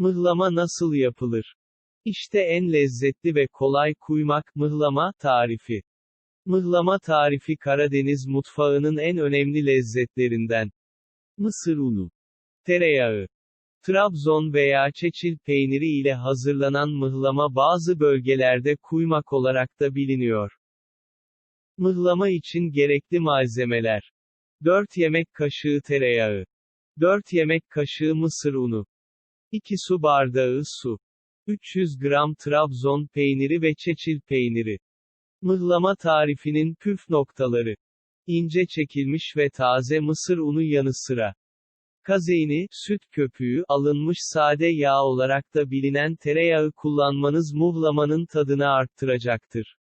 Mıhlama nasıl yapılır? İşte en lezzetli ve kolay kuymak mıhlama tarifi. Mıhlama tarifi Karadeniz mutfağının en önemli lezzetlerinden. Mısır unu, tereyağı, Trabzon veya Çeçil peyniri ile hazırlanan mıhlama bazı bölgelerde kuymak olarak da biliniyor. Mıhlama için gerekli malzemeler. 4 yemek kaşığı tereyağı. 4 yemek kaşığı mısır unu. 2 su bardağı su. 300 gram Trabzon peyniri ve çeçil peyniri. Mıhlama tarifinin püf noktaları. İnce çekilmiş ve taze mısır unu yanı sıra. Kazeini, süt köpüğü, alınmış sade yağ olarak da bilinen tereyağı kullanmanız muhlamanın tadını arttıracaktır.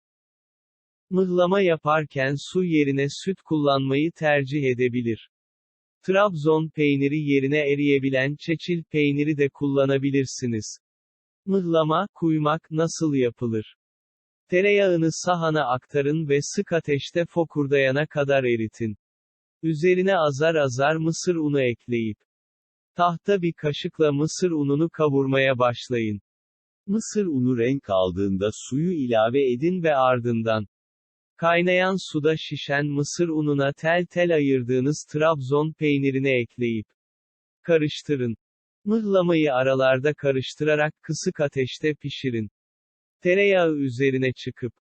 Mıhlama yaparken su yerine süt kullanmayı tercih edebilir. Trabzon peyniri yerine eriyebilen çeçil peyniri de kullanabilirsiniz. Mıhlama, kuymak nasıl yapılır? Tereyağını sahana aktarın ve sık ateşte fokurdayana kadar eritin. Üzerine azar azar mısır unu ekleyip tahta bir kaşıkla mısır ununu kavurmaya başlayın. Mısır unu renk aldığında suyu ilave edin ve ardından kaynayan suda şişen mısır ununa tel tel ayırdığınız Trabzon peynirini ekleyip karıştırın. Mıhlamayı aralarda karıştırarak kısık ateşte pişirin. Tereyağı üzerine çıkıp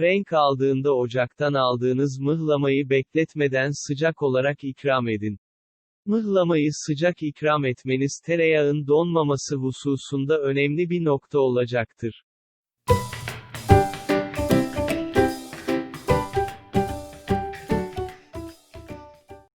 renk aldığında ocaktan aldığınız mıhlamayı bekletmeden sıcak olarak ikram edin. Mıhlamayı sıcak ikram etmeniz tereyağın donmaması hususunda önemli bir nokta olacaktır.